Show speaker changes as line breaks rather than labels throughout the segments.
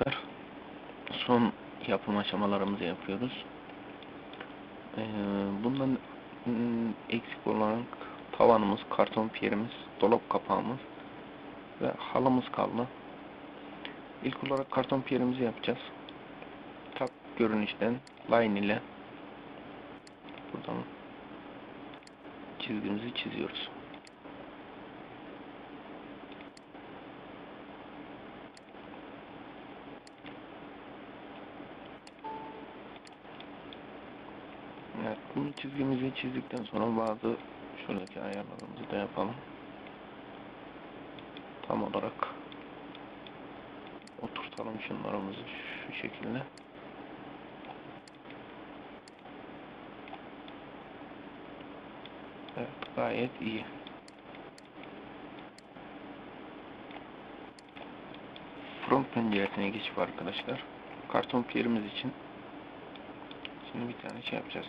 arkadaşlar. Son yapım aşamalarımızı yapıyoruz. Ee, bundan mm, eksik olarak tavanımız, karton piyerimiz, dolap kapağımız ve halımız kaldı. İlk olarak karton piyerimizi yapacağız. Tak görünüşten line ile buradan çizgimizi çiziyoruz. Bunu çizgimizi çizdikten sonra bazı şuradaki ayarlarımızı da yapalım. Tam olarak oturtalım şunlarımızı şu şekilde. Evet, gayet iyi. Front penceresine geçip arkadaşlar karton piyerimiz için şimdi bir tane şey yapacağız.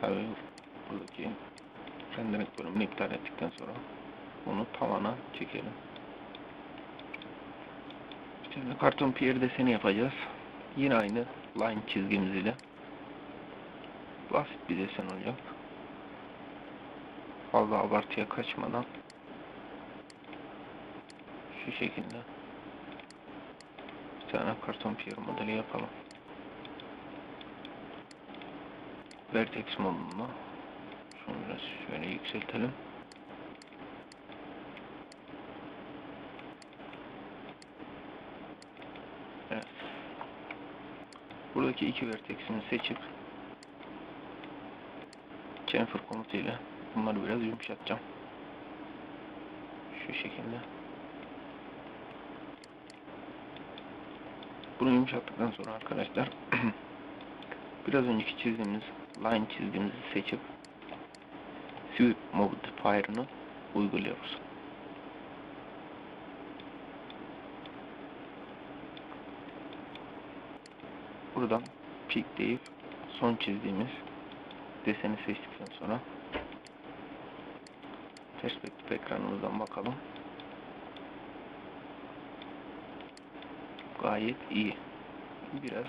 Tabii buradaki rendering bölümünü iptal ettikten sonra bunu tavana çekelim. Şimdi karton piyer deseni yapacağız. Yine aynı line çizgimiz ile. Basit bir desen olacak. Fazla abartıya kaçmadan şu şekilde bir tane karton piyer modeli yapalım. Vertex şunu biraz şöyle yükseltelim. Evet. Buradaki iki vertexini seçip chamfer komutuyla bunları biraz yumuşatacağım. Şu şekilde. Bunu yumuşattıktan sonra arkadaşlar biraz önceki çizdiğimiz line çizdiğimizi seçip sweep modifier'ını uyguluyoruz. Buradan peak deyip son çizdiğimiz deseni seçtikten sonra perspektif ekranımızdan bakalım. Gayet iyi. Biraz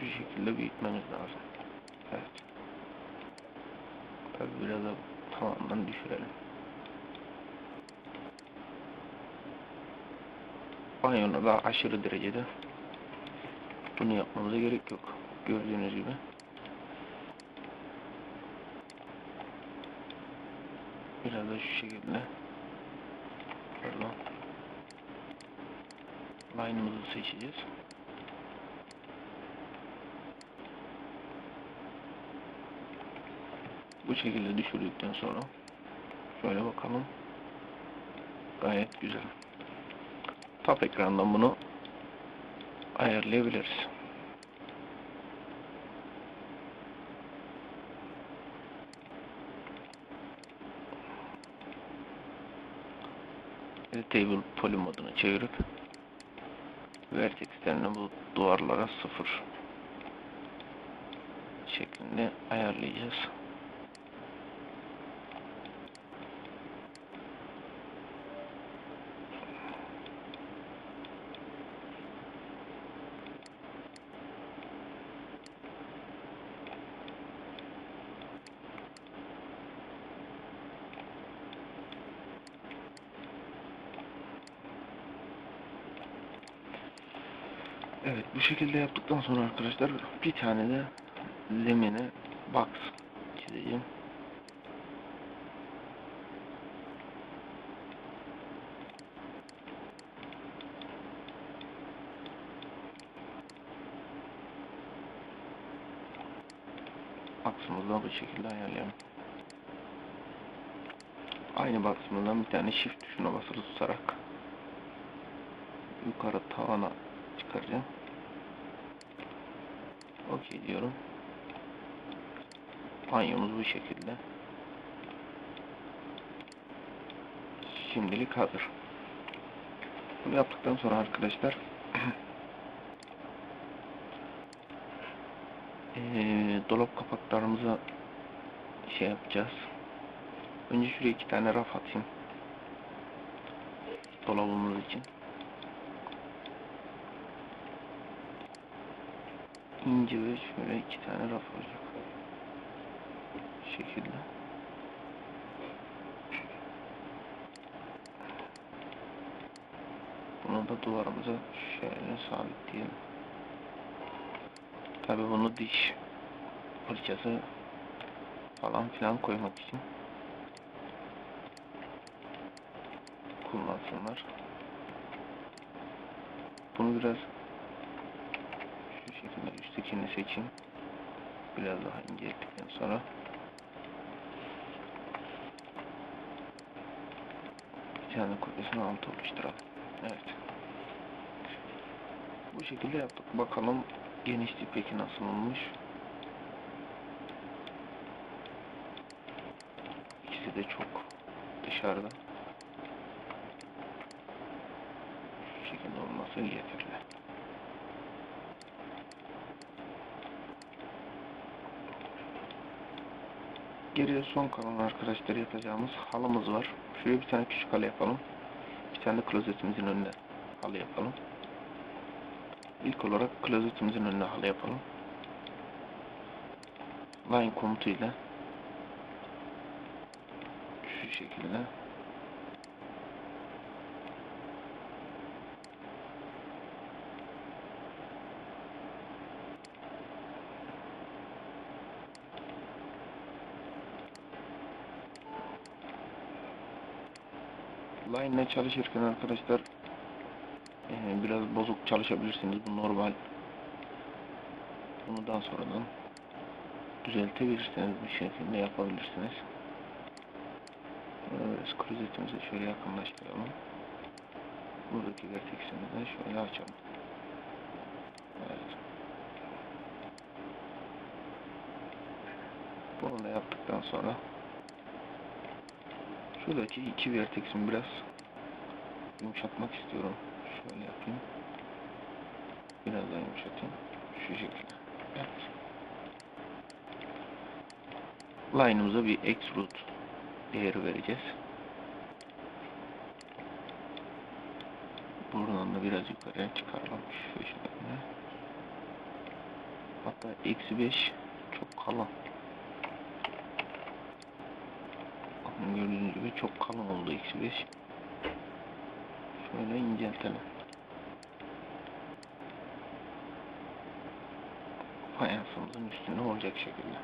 şu şekilde büyütmemiz lazım. Evet. Tabi biraz da tamamen düşürelim. Banyonu da aşırı derecede bunu yapmamıza gerek yok. Gördüğünüz gibi. Biraz da şu şekilde pardon line'ımızı seçeceğiz. Şekilde düşürdükten sonra şöyle bakalım. Gayet güzel. Top ekrandan bunu ayarlayabiliriz. Table poly moduna çevirip vertexlerini bu duvarlara sıfır şeklinde ayarlayacağız. Evet bu şekilde yaptıktan sonra arkadaşlar bir tane de zemine box çizeceğim. Box'ımızı da bu şekilde ayarlayalım. Aynı box'ımızdan bir tane shift tuşuna basılı tutarak yukarı tavana çıkaracağım. Okey diyorum. Banyomuz bu şekilde. Şimdilik hazır. Bunu yaptıktan sonra arkadaşlar ee, dolap kapaklarımıza şey yapacağız. Önce şuraya iki tane raf atayım. Dolabımız için. İnce ve şöyle iki tane raf olacak. Bu şekilde. Bunu da duvarımıza şöyle sabitleyelim. Tabi bunu diş fırçası falan filan koymak için kullansınlar. Bunu biraz şekilde üsttekini seçeyim. Biraz daha incelttikten sonra bir tane kopyasını altı oluşturalım. Evet. Bu şekilde yaptık. Bakalım genişliği peki nasıl olmuş. İkisi de çok dışarıda. Şu şekilde olması yeterli. Geriye son kalan arkadaşlar yapacağımız halımız var. Şuraya bir tane küçük halı yapalım. Bir tane klozetimizin önüne halı yapalım. İlk olarak klozetimizin önüne halı yapalım. Line komutuyla şu şekilde Line ile çalışırken arkadaşlar eee, biraz bozuk çalışabilirsiniz. Bu normal. Bunu daha sonradan düzeltebilirsiniz. Bir şekilde yapabilirsiniz. Evet, klozetimizi şöyle yakınlaştıralım. Buradaki verteksimizi de şöyle açalım. Evet. Bunu da yaptıktan sonra şuradaki iki verteksimi biraz yumuşatmak istiyorum. Şöyle yapayım. Biraz daha yumuşatayım. Şu şekilde. Evet. Line'ımıza bir extrude değeri vereceğiz. Buradan da biraz yukarıya çıkaralım. Şu şekilde. Hatta eksi 5 çok kalın. Gördüğünüz gibi çok kalın oldu eksi 5. Şöyle inceltelim. Fayansımızın üstünde olacak şekilde.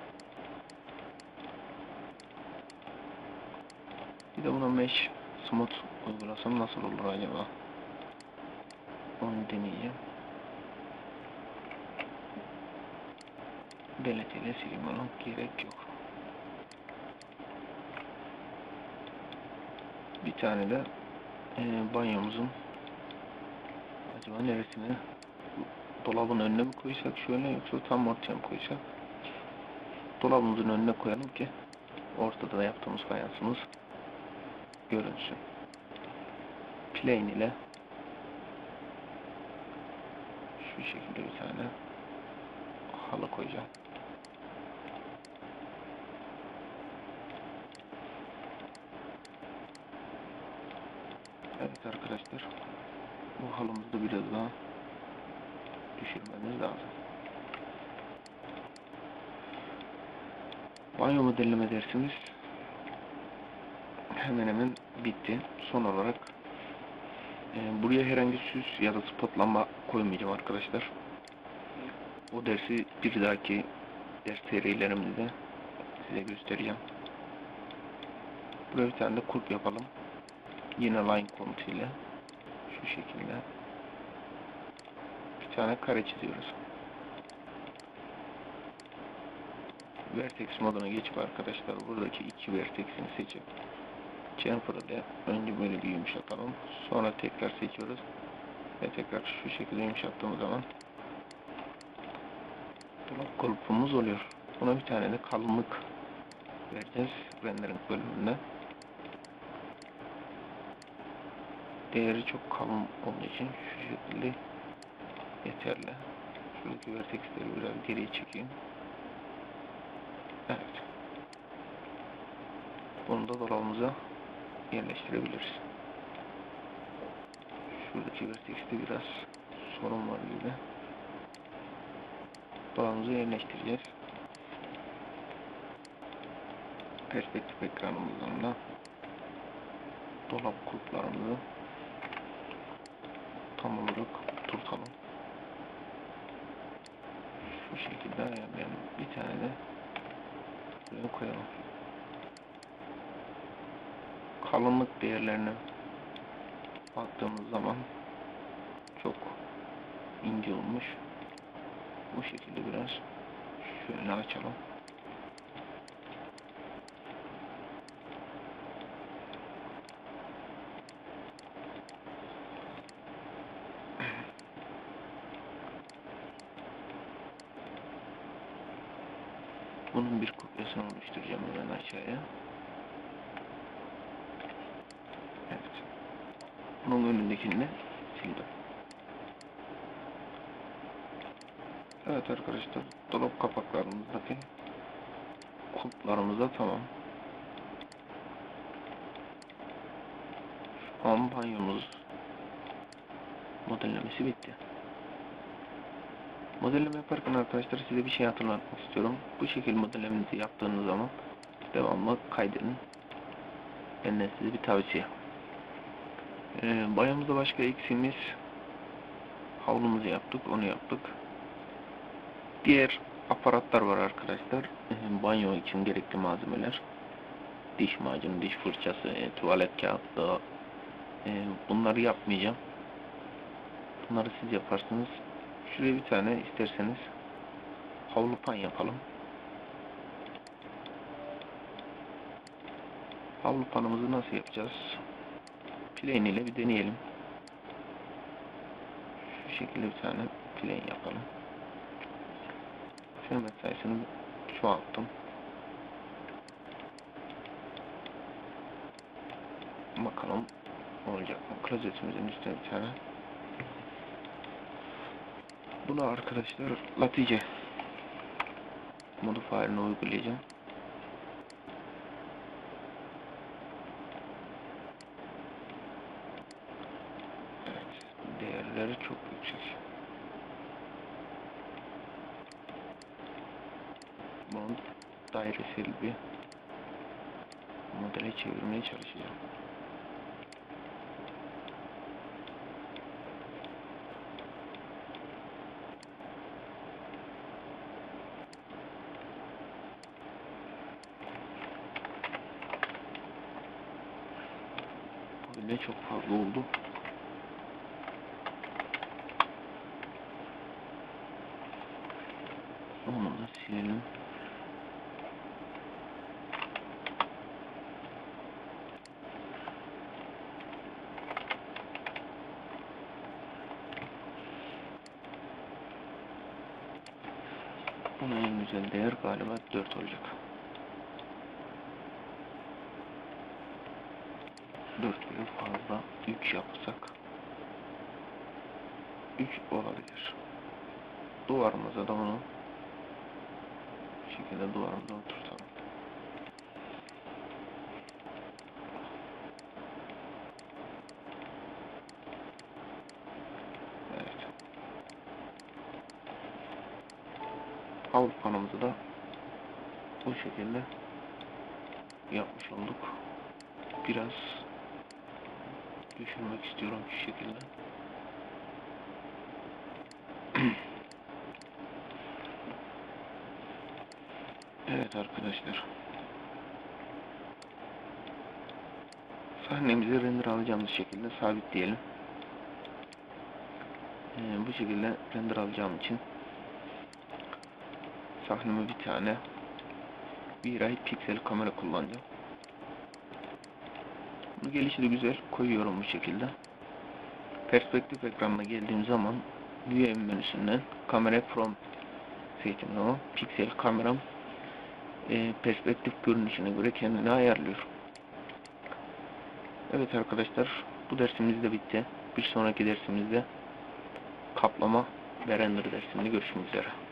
Bir de buna mesh smooth uygulasam nasıl olur acaba? Onu deneyeceğim. Deleteyle silmem gerek yok. Bir tane de e, banyomuzun acaba neresine dolabın önüne mi koysak şöyle yoksa tam ortaya mı koysak dolabımızın önüne koyalım ki ortada da yaptığımız fayansımız görünsün. Plane ile şu şekilde bir tane halı koyacağım. Evet arkadaşlar bu halımızı da biraz daha düşürmemiz lazım. Banyo modelleme dersimiz hemen hemen bitti. Son olarak e, buraya herhangi süs ya da spotlanma koymayacağım arkadaşlar. O dersi bir dahaki ders serilerimde de size göstereceğim. Buraya bir tane de kulp yapalım. Yine line komutuyla şu şekilde bir tane kare çiziyoruz. Vertex moduna geçip arkadaşlar buradaki iki vertexini seçip chamfer ile önce böyle bir yumuşatalım. Sonra tekrar seçiyoruz. Ve tekrar şu şekilde yumuşattığımız zaman dolap kulpumuz oluyor. Buna bir tane de kalınlık vereceğiz rendering bölümünde. Değeri çok kalın olduğu için şu şekilde yeterli. Şuradaki vertexleri biraz geriye çekeyim. Evet. Bunu da dolabımıza yerleştirebiliriz. Şuradaki vertex'te biraz sorun var gibi. Dolabımızı yerleştireceğiz. Perspektif ekranımızdan da dolap kulplarımızı tam olarak oturtalım. Şu şekilde ayarlayalım. Bir tane de buraya koyalım. Kalınlık değerlerine baktığımız zaman çok ince olmuş. Bu şekilde biraz şöyle açalım. Bunun bir kopyasını oluşturacağım hemen aşağıya. Evet. Bunun önündekini de sildim. Evet arkadaşlar dolap kapaklarımızdaki kulplarımız da tamam. Şu an banyomuz modellemesi bitti. Modelleme yaparken arkadaşlar size bir şey hatırlatmak istiyorum. Bu şekilde modellemenizi yaptığınız zaman devamlı kaydedin. Benden size bir tavsiye. Ee, banyomuzda başka eksiğimiz havlumuzu yaptık, onu yaptık. Diğer aparatlar var arkadaşlar. Ee, banyo için gerekli malzemeler. Diş macunu, diş fırçası, e, tuvalet kağıtlığı. E, bunları yapmayacağım. Bunları siz yaparsınız. Şuraya bir tane isterseniz havlu pan yapalım. Havlu panımızı nasıl yapacağız? Plane ile bir deneyelim. Şu şekilde bir tane plane yapalım. Filmet sayısını çoğalttım. Bakalım olacak mı? Klozetimizin üstüne bir tane. Bunu arkadaşlar Latice modifier'ını uygulayacağım. Evet, değerleri çok yüksek. Bunu dairesel bir modele çevirmeye çalışacağım. Böyle çok fazla oldu. Onu da silelim. Buna en güzel değer galiba 4 olacak. 4 bile fazla 3 yapsak 3 olabilir. Duvarımıza da bunu bu şekilde duvarımıza oturtalım. Evet. Havlu panımızı da bu şekilde yapmış olduk. Biraz düşürmek istiyorum şu şekilde. evet arkadaşlar. Sahnemizi render alacağımız şekilde sabitleyelim. Ee, bu şekilde render alacağım için sahneme bir tane ay piksel kamera kullanacağım. Gelişi de güzel koyuyorum bu şekilde. Perspektif ekranına geldiğim zaman View menüsünden kamera from seçimini o. Piksel kameram e, perspektif görünüşüne göre kendini ayarlıyor. Evet arkadaşlar bu dersimiz de bitti. Bir sonraki dersimizde kaplama ve render dersinde görüşmek üzere.